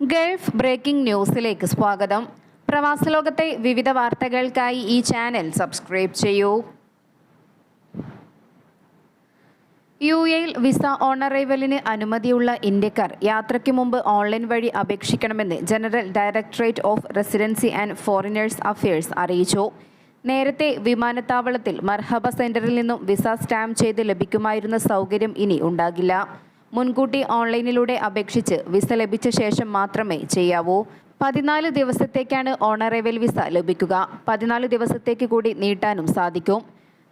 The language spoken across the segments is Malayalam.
ഗൾഫ് ബ്രേക്കിംഗ് ന്യൂസിലേക്ക് സ്വാഗതം. പ്രവാസലോകത്തെ വിവിധ വാർത്തകൾക്കായി ഈ ചാനൽ സബ്സ്ക്രൈബ് ചെയ്യൂ. യു എയിൽ വിസ ഓൺ അറൈവലിന് അനുമതിയുള്ള ഇന്ത്യക്കാർ യാത്രയ്ക്ക് മുമ്പ് ഓൺലൈൻ വഴി അപേക്ഷിക്കണമെന്ന് general directorate of residency and foreigners affairs അറിയിച്ചു. നേരത്തെ വിമാനത്താവളത്തിൽ മർഹബ സെന്ററിൽ നിന്നും വിസ സ്റ്റാമ്പ് ചെയ്ത് ലഭിക്കുമായിരുന്ന സൗകര്യം ഇനി ഉണ്ടാകില്ല. മുൻകൂട്ടി ഓൺലൈനിലൂടെ അപേക്ഷിച്ച് വിസ ലഭിച്ച ശേഷം മാത്രമേ ചെയ്യാവൂ. പതിനാല് ദിവസത്തേക്കാണ് ഓണറേവൽ വിസ ലഭിക്കുക. പതിനാല് ദിവസത്തേക്ക് കൂടി നീട്ടാനും സാധിക്കും.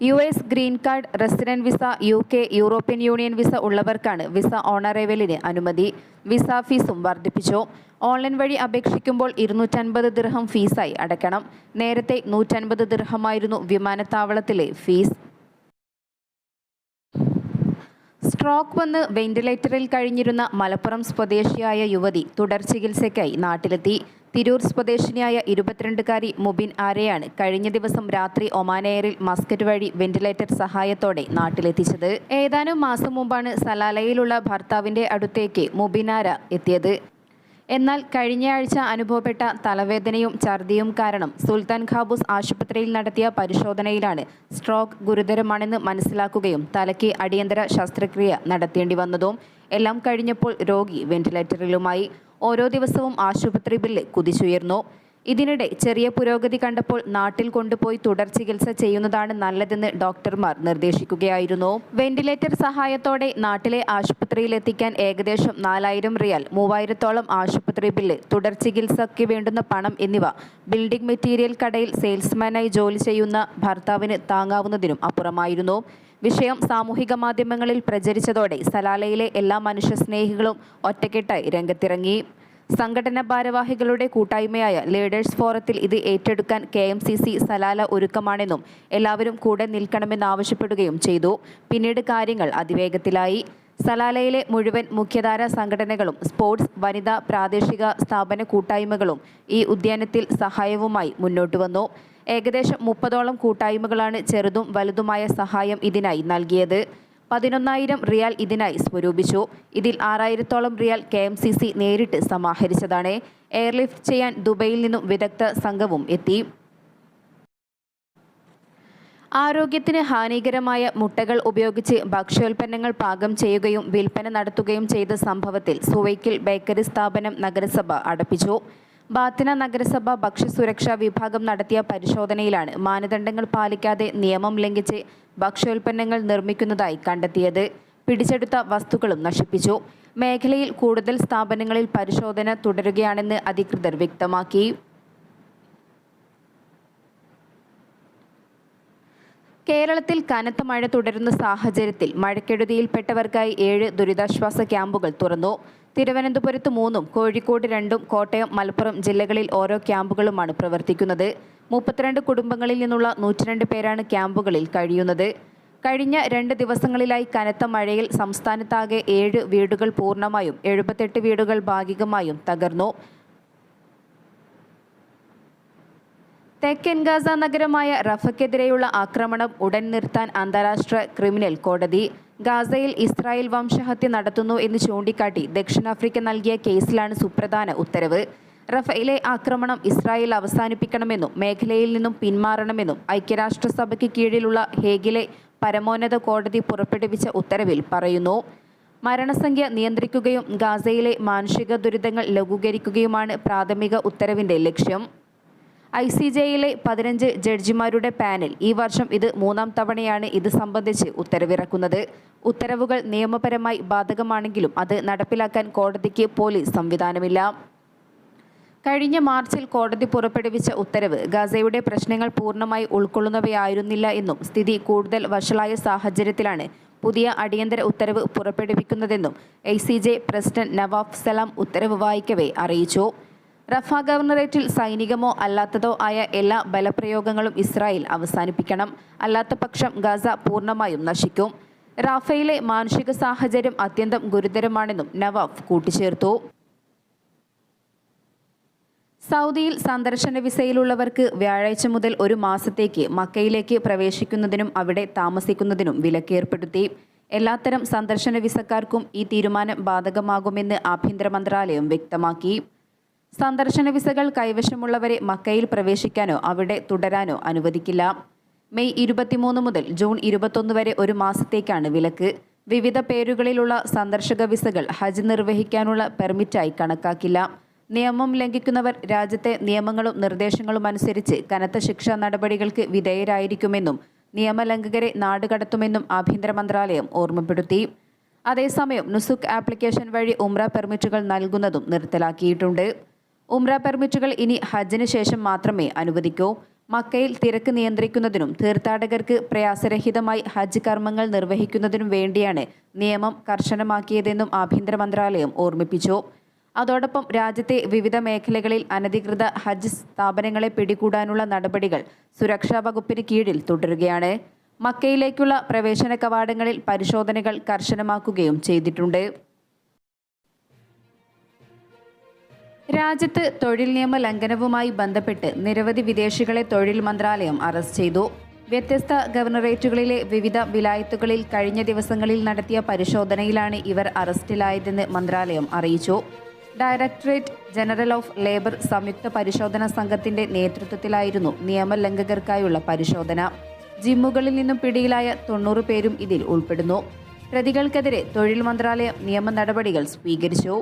U S green card resident visa U K European Union visa ഉള്ളവർക്കാണ് visa ഓണറേവലിന് അനുമതി. വിസ ഫീസും വർദ്ധിപ്പിച്ചു. ഓൺലൈൻ വഴി അപേക്ഷിക്കുമ്പോൾ ഇരുന്നൂറ്റൻപത് ദിർഹം ഫീസായി അടയ്ക്കണം. നേരത്തെ നൂറ്റൻപത് ദിർഹമായിരുന്നു വിമാനത്താവളത്തിലെ ഫീസ്. സ്ട്രോക്ക് വന്ന് വെന്റിലേറ്ററിൽ കഴിഞ്ഞിരുന്ന മലപ്പുറം സ്വദേശിയായ യുവതി തുടർ ചികിത്സയ്ക്കായി നാട്ടിലെത്തി. തിരൂർ സ്വദേശിനിയായ ഇരുപത്തിരണ്ടുകാരി മുബിൻ ആരെയാണ് കഴിഞ്ഞ ദിവസം രാത്രി ഒമാനെയറിൽ മസ്കറ്റ് വഴി വെന്റിലേറ്റർ സഹായത്തോടെ നാട്ടിലെത്തിച്ചത്? ഏതാനും മാസം മുമ്പാണ് സലാലയിലുള്ള ഭർത്താവിന്റെ അടുത്തേക്ക് മുബിനാര എത്തിയത്? എന്നാൽ കഴിഞ്ഞയാഴ്ച അനുഭവപ്പെട്ട തലവേദനയും ഛർദിയും കാരണം സുൽത്താൻ ഖാബൂസ് ആശുപത്രിയിൽ നടത്തിയ പരിശോധനയിലാണ് സ്ട്രോക്ക് ഗുരുതരമാണെന്ന് മനസ്സിലാക്കുകയും തലയ്ക്ക് അടിയന്തര ശസ്ത്രക്രിയ നടത്തേണ്ടി വന്നതും. എല്ലാം കഴിഞ്ഞപ്പോൾ രോഗി വെന്റിലേറ്ററിലുമായി. ഓരോ ദിവസവും ആശുപത്രി ബില്ല് കുതിച്ചുയർന്നു. ഇതിനിടെ ചെറിയ പുരോഗതി കണ്ടപ്പോൾ നാട്ടിൽ കൊണ്ടുപോയി തുടർ ചികിത്സ ചെയ്യുന്നതാണ് നല്ലതെന്ന് ഡോക്ടർമാർ നിർദ്ദേശിക്കുകയായിരുന്നു. വെന്റിലേറ്റർ സഹായത്തോടെ നാട്ടിലെ ആശുപത്രിയിലെത്തിക്കാൻ ഏകദേശം നാലായിരം റിയാൽ മൂവായിരത്തോളം ആശുപത്രി ബില്ല് തുടർ ചികിത്സയ്ക്ക് വേണ്ടുന്ന പണം എന്നിവ ബിൽഡിംഗ് മെറ്റീരിയൽ കടയിൽ സെയിൽസ്മാനായി ജോലി ചെയ്യുന്ന ഭർത്താവിന് താങ്ങാവുന്നതിനും അപ്പുറമായിരുന്നു. വിഷയം സാമൂഹിക മാധ്യമങ്ങളിൽ പ്രചരിച്ചതോടെ സലാലയിലെ എല്ലാ മനുഷ്യസ്നേഹികളും ഒറ്റക്കെട്ടായി രംഗത്തിറങ്ങി. സംഘടന ഭാരവാഹികളുടെ കൂട്ടായ്മയായ ലീഡേഴ്സ് ഫോറത്തിൽ ഇത് ഏറ്റെടുക്കാൻ K M C C Salalah ഒരുക്കമാണെന്നും എല്ലാവരും കൂടെ നിൽക്കണമെന്നാവശ്യപ്പെടുകയും ചെയ്തു. പിന്നീട് കാര്യങ്ങൾ അതിവേഗത്തിലായി. സലാലയിലെ മുഴുവൻ മുഖ്യധാര സംഘടനകളും സ്പോർട്സ് വനിതാ പ്രാദേശിക സ്ഥാപന കൂട്ടായ്മകളും ഈ ഉദ്യാനത്തിൽ സഹായവുമായി മുന്നോട്ട് വന്നു. ഏകദേശം മുപ്പതോളം കൂട്ടായ്മകളാണ് ചെറുതും വലുതുമായ സഹായം ഇതിനായി നൽകിയത്. പതിനൊന്നായിരം റിയാൽ ഇതിനായി സ്വരൂപിച്ചു. ഇതിൽ ആറായിരത്തോളം riyal K M C C നേരിട്ട് സമാഹരിച്ചതാണ്. എയർലിഫ്റ്റ് ചെയ്യാൻ ദുബൈയിൽ നിന്നും വിദഗ്ധ സംഘവും എത്തി. ആരോഗ്യത്തിന് ഹാനികരമായ മുട്ടകൾ ഉപയോഗിച്ച് ഭക്ഷ്യോൽപ്പന്നങ്ങൾ പാകം ചെയ്യുകയും വിൽപ്പന നടത്തുകയും ചെയ്ത സംഭവത്തിൽ സുവൈക്കിൽ ബേക്കറി സ്ഥാപനം നഗരസഭ അടപ്പിച്ചു. ബാത്തിന നഗരസഭ ഭക്ഷ്യസുരക്ഷാ വിഭാഗം നടത്തിയ പരിശോധനയിലാണ് മാനദണ്ഡങ്ങൾ പാലിക്കാതെ നിയമം ലംഘിച്ച് ഭക്ഷ്യോൽപ്പന്നങ്ങൾ നിർമ്മിക്കുന്നതായി കണ്ടെത്തിയത്. പിടിച്ചെടുത്ത വസ്തുക്കളും നശിപ്പിച്ചു. മേഖലയിൽ കൂടുതൽ സ്ഥാപനങ്ങളിൽ പരിശോധന തുടരുകയാണെന്ന് അധികൃതർ വ്യക്തമാക്കി. കേരളത്തിൽ കനത്ത മഴ തുടരുന്ന സാഹചര്യത്തിൽ മഴക്കെടുതിയിൽപ്പെട്ടവർക്കായി ഏഴ് ദുരിതാശ്വാസ ക്യാമ്പുകൾ തുറന്നു. തിരുവനന്തപുരത്ത് മൂന്നും കോഴിക്കോട് രണ്ടും കോട്ടയം മലപ്പുറം ജില്ലകളിൽ ഓരോ ക്യാമ്പുകളുമാണ് പ്രവർത്തിക്കുന്നത്. മുപ്പത്തിരണ്ട് കുടുംബങ്ങളിൽ നിന്നുള്ള നൂറ്റിരണ്ട് പേരാണ് ക്യാമ്പുകളിൽ കഴിയുന്നത്. കഴിഞ്ഞ രണ്ട് ദിവസങ്ങളിലായി കനത്ത മഴയിൽ സംസ്ഥാനത്താകെ ഏഴ് വീടുകൾ പൂർണമായും എഴുപത്തെട്ട് വീടുകൾ ഭാഗികമായും തകർന്നു. തെക്കൻ ഗാസ നഗരമായ റഫക്കെതിരെയുള്ള ആക്രമണം ഉടൻ നിർത്താൻ അന്താരാഷ്ട്ര ക്രിമിനൽ കോടതി. ഗാസയിൽ ഇസ്രായേൽ വംശഹത്യ നടത്തുന്നു എന്ന് ചൂണ്ടിക്കാട്ടി ദക്ഷിണാഫ്രിക്ക നൽകിയ കേസിലാണ് സുപ്രധാന ഉത്തരവ്. റഫയിലെ ആക്രമണം ഇസ്രായേൽ അവസാനിപ്പിക്കണമെന്നും മേഖലയിൽ നിന്നും പിന്മാറണമെന്നും ഐക്യരാഷ്ട്രസഭയ്ക്ക് കീഴിലുള്ള ഹേഗിലെ പരമോന്നത കോടതി പുറപ്പെടുവിച്ച ഉത്തരവിൽ പറയുന്നു. മരണസംഖ്യ നിയന്ത്രിക്കുകയും ഗാസയിലെ മാനുഷിക ദുരിതങ്ങൾ ലഘൂകരിക്കുകയുമാണ് പ്രാഥമിക ഉത്തരവിന്റെ ലക്ഷ്യം. ഐ സി ജെയിലെ പതിനഞ്ച് ജഡ്ജിമാരുടെ പാനൽ. ഈ വർഷം ഇത് മൂന്നാം തവണയാണ് ഇത് സംബന്ധിച്ച് ഉത്തരവിറക്കുന്നത്. ഉത്തരവുകൾ നിയമപരമായി ബാധകമാണെങ്കിലും അത് നടപ്പിലാക്കാൻ കോടതിക്ക് പോലീസ് സംവിധാനമില്ല. കഴിഞ്ഞ മാർച്ചിൽ കോടതി പുറപ്പെടുവിച്ച ഉത്തരവ് ഗസയുടെ പ്രശ്നങ്ങൾ പൂർണമായി ഉൾക്കൊള്ളുന്നവയായിരുന്നില്ല എന്നും സ്ഥിതി കൂടുതൽ വഷളായ സാഹചര്യത്തിലാണ് പുതിയ അടിയന്തര ഉത്തരവ് പുറപ്പെടുവിക്കുന്നതെന്നും I C J president Nawaf Salam ഉത്തരവ് വായിക്കവേ അറിയിച്ചു. റഫ ഗവർണറേറ്റിൽ സൈനികമോ അല്ലാത്തതോ ആയ എല്ലാ ബലപ്രയോഗങ്ങളും ഇസ്രായേൽ അവസാനിപ്പിക്കണം. അല്ലാത്ത പക്ഷം ഗാസ പൂർണമായും നശിക്കും. റാഫയിലെ മാനുഷിക സാഹചര്യം അത്യന്തം ഗുരുതരമാണെന്നും നവാഫ് കൂട്ടിച്ചേർത്തു. സൗദിയിൽ സന്ദർശന വിസയിലുള്ളവർക്ക് വ്യാഴാഴ്ച മുതൽ ഒരു മാസത്തേക്ക് മക്കയിലേക്ക് പ്രവേശിക്കുന്നതിനും അവിടെ താമസിക്കുന്നതിനും വിലക്കേർപ്പെടുത്തി. എല്ലാത്തരം സന്ദർശന വിസക്കാർക്കും ഈ തീരുമാനം ബാധകമാകുമെന്ന് ആഭ്യന്തര മന്ത്രാലയം വ്യക്തമാക്കി. സന്ദർശന വിസകൾ കൈവശമുള്ളവരെ മക്കയിൽ പ്രവേശിക്കാനോ അവിടെ തുടരാനോ അനുവദിക്കില്ല. മെയ് ഇരുപത്തിമൂന്ന് മുതൽ ജൂൺ ഇരുപത്തൊന്ന് വരെ ഒരു മാസത്തേക്കാണ് വിലക്ക്. വിവിധ പേരുകളിലുള്ള സന്ദർശക വിസകൾ ഹജ്ജ് നിർവഹിക്കാനുള്ള പെർമിറ്റായി കണക്കാക്കില്ല. നിയമം ലംഘിക്കുന്നവർ രാജ്യത്തെ നിയമങ്ങളും നിർദ്ദേശങ്ങളും അനുസരിച്ച് കനത്ത ശിക്ഷാ നടപടികൾക്ക് വിധേയരായിരിക്കുമെന്നും നിയമലംഘകരെ നാടുകടത്തുമെന്നും ആഭ്യന്തര മന്ത്രാലയം ഓർമ്മപ്പെടുത്തി. അതേസമയം നുസുക് ആപ്ലിക്കേഷൻ വഴി ഉംറ പെർമിറ്റുകൾ നൽകുന്നതും നിർത്തലാക്കിയിട്ടുണ്ട്. ഉംറ പെർമിറ്റുകൾ ഇനി ഹജ്ജിന് ശേഷം മാത്രമേ അനുവദിക്കൂ. മക്കയിൽ തിരക്ക് നിയന്ത്രിക്കുന്നതിനും തീർത്ഥാടകർക്ക് പ്രയാസരഹിതമായി ഹജ്ജ് കർമ്മങ്ങൾ നിർവഹിക്കുന്നതിനും വേണ്ടിയാണ് നിയമം കർശനമാക്കിയതെന്നും ആഭ്യന്തര മന്ത്രാലയം ഓർമ്മിപ്പിച്ചു. അതോടൊപ്പം രാജ്യത്തെ വിവിധ മേഖലകളിൽ അനധികൃത ഹജ്ജ് സ്ഥാപനങ്ങളെ പിടികൂടാനുള്ള നടപടികൾ സുരക്ഷാ വകുപ്പിന് കീഴിൽ തുടരുകയാണ്. മക്കയിലേക്കുള്ള പ്രവേശന കവാടങ്ങളിൽ പരിശോധനകൾ കർശനമാക്കുകയും ചെയ്തിട്ടുണ്ട്. രാജ്യത്ത് തൊഴിൽ നിയമ ലംഘനവുമായി ബന്ധപ്പെട്ട് നിരവധി വിദേശികളെ തൊഴിൽ മന്ത്രാലയം അറസ്റ്റ് ചെയ്തു. വ്യത്യസ്ത ഗവർണറേറ്റുകളിലെ വിവിധ വിലായത്തുകളിൽ കഴിഞ്ഞ ദിവസങ്ങളിൽ നടത്തിയ പരിശോധനയിലാണ് ഇവർ അറസ്റ്റിലായതെന്ന് മന്ത്രാലയം അറിയിച്ചു. ഡയറക്ടറേറ്റ് ജനറൽ ഓഫ് ലേബർ സംയുക്ത പരിശോധനാ സംഘത്തിന്റെ നേതൃത്വത്തിലായിരുന്നു നിയമലംഘകർക്കായുള്ള പരിശോധന. ജിമ്മുകളിൽ നിന്നും പിടിയിലായ തൊണ്ണൂറ് പേരും ഇതിൽ ഉൾപ്പെടുന്നു. പ്രതികൾക്കെതിരെ തൊഴിൽ മന്ത്രാലയം നിയമ നടപടികൾ സ്വീകരിച്ചു.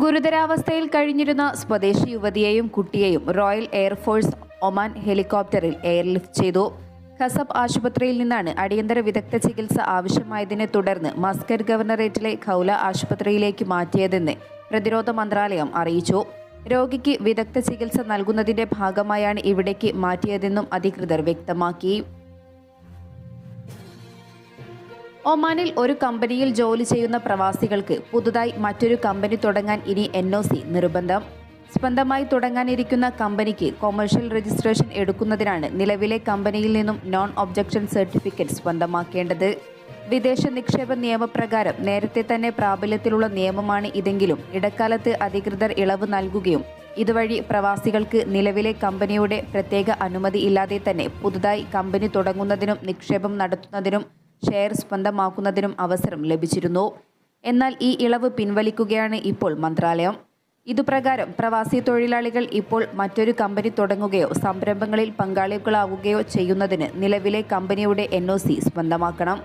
ഗുരുതരാവസ്ഥയിൽ കഴിഞ്ഞിരുന്ന സ്വദേശി യുവതിയെയും കുട്ടിയെയും റോയൽ എയർഫോഴ്സ് ഒമാൻ ഹെലികോപ്റ്ററിൽ എയർലിഫ്റ്റ് ചെയ്തു. ഖസബ് ആശുപത്രിയിൽ നിന്നാണ് അടിയന്തര വിദഗ്ധ ചികിത്സ ആവശ്യമായതിനെ തുടർന്ന് മസ്കർ ഗവർണറേറ്റിലെ ഖൗല ആശുപത്രിയിലേക്ക് മാറ്റിയതെന്ന് പ്രതിരോധ മന്ത്രാലയം അറിയിച്ചു. രോഗിക്ക് വിദഗ്ധ ചികിത്സ നൽകുന്നതിന്റെ ഭാഗമായാണ് ഇവിടേക്ക് മാറ്റിയതെന്നും അധികൃതർ വ്യക്തമാക്കി. ഒമാനിൽ ഒരു കമ്പനിയിൽ ജോലി ചെയ്യുന്ന പ്രവാസികൾക്ക് പുതുതായി മറ്റൊരു കമ്പനി തുടങ്ങാൻ ഇനി എൻ ഒ സി നിർബന്ധം. സ്വന്തമായി തുടങ്ങാനിരിക്കുന്ന കമ്പനിക്ക് കൊമേഴ്ഷ്യൽ രജിസ്ട്രേഷൻ എടുക്കുന്നതിനാണ് നിലവിലെ കമ്പനിയിൽ നിന്നും നോൺ ഒബ്ജക്ഷൻ സർട്ടിഫിക്കറ്റ് സ്വന്തമാക്കേണ്ടത്. വിദേശ നിക്ഷേപ നിയമപ്രകാരം നേരത്തെ തന്നെ പ്രാബല്യത്തിലുള്ള നിയമമാണ് ഇതെങ്കിലും ഇടക്കാലത്ത് അധികൃതർ ഇളവ് നൽകുകയും ഇതുവഴി പ്രവാസികൾക്ക് നിലവിലെ കമ്പനിയുടെ പ്രത്യേക അനുമതി ഇല്ലാതെ തന്നെ പുതുതായി കമ്പനി തുടങ്ങുന്നതിനും നിക്ഷേപം നടത്തുന്നതിനും ഷെയർ സ്വന്തമാക്കുന്നതിനും അവസരം ലഭിച്ചിരുന്നു. എന്നാൽ ഈ ഇളവ് പിൻവലിക്കുകയാണ് ഇപ്പോൾ മന്ത്രാലയം. ഇതുപ്രകാരം പ്രവാസി തൊഴിലാളികൾ ഇപ്പോൾ മറ്റൊരു കമ്പനി തുടങ്ങുകയോ സംരംഭങ്ങളിൽ പങ്കാളികളാവുകയോ ചെയ്യുന്നതിന് നിലവിലെ കമ്പനിയുടെ എൻ സ്വന്തമാക്കണം.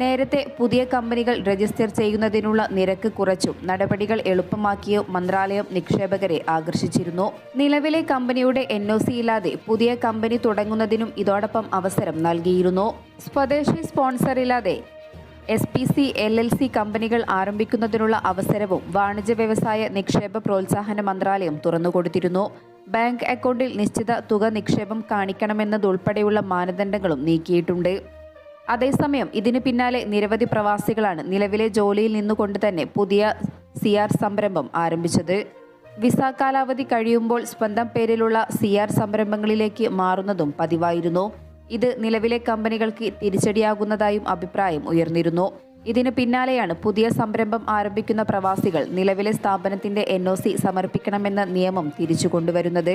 നേരത്തെ പുതിയ കമ്പനികൾ രജിസ്റ്റർ ചെയ്യുന്നതിനുള്ള നിരക്ക് കുറച്ചും. നടപടികൾ എളുപ്പമാക്കിയും മന്ത്രാലയം നിക്ഷേപകരെ ആകർഷിച്ചിരുന്നു. നിലവിലെ കമ്പനിയുടെ എൻ ഇല്ലാതെ പുതിയ കമ്പനി തുടങ്ങുന്നതിനും ഇതോടൊപ്പം അവസരം നൽകിയിരുന്നു. സ്വദേശി സ്പോൺസർ ഇല്ലാതെ S P C L L C കമ്പനികൾ ആരംഭിക്കുന്നതിനുള്ള അവസരവും വാണിജ്യ വ്യവസായ നിക്ഷേപ പ്രോത്സാഹന മന്ത്രാലയം തുറന്നുകൊടുത്തിരുന്നു. ബാങ്ക് അക്കൗണ്ടിൽ നിശ്ചിത തുക നിക്ഷേപം കാണിക്കണമെന്നതുൾപ്പെടെയുള്ള മാനദണ്ഡങ്ങളും നീക്കിയിട്ടുണ്ട്. അതേസമയം ഇതിനു പിന്നാലെ നിരവധി പ്രവാസികളാണ് നിലവിലെ ജോലിയിൽ നിന്നുകൊണ്ട് തന്നെ പുതിയ സി ആർ സംരംഭം ആരംഭിച്ചത്. വിസ കാലാവധി കഴിയുമ്പോൾ സ്വന്തം പേരിലുള്ള സി ആർ സംരംഭങ്ങളിലേക്ക് മാറുന്നതും പതിവായിരുന്നു. ഇത് നിലവിലെ കമ്പനികൾക്ക് തിരിച്ചടിയാകുന്നതായും അഭിപ്രായം ഉയർന്നിരുന്നു. ഇതിനു പിന്നാലെയാണ് പുതിയ സംരംഭം ആരംഭിക്കുന്ന പ്രവാസികൾ നിലവിലെ സ്ഥാപനത്തിന്റെ എൻ സമർപ്പിക്കണമെന്ന നിയമം തിരിച്ചു കൊണ്ടുവരുന്നത്.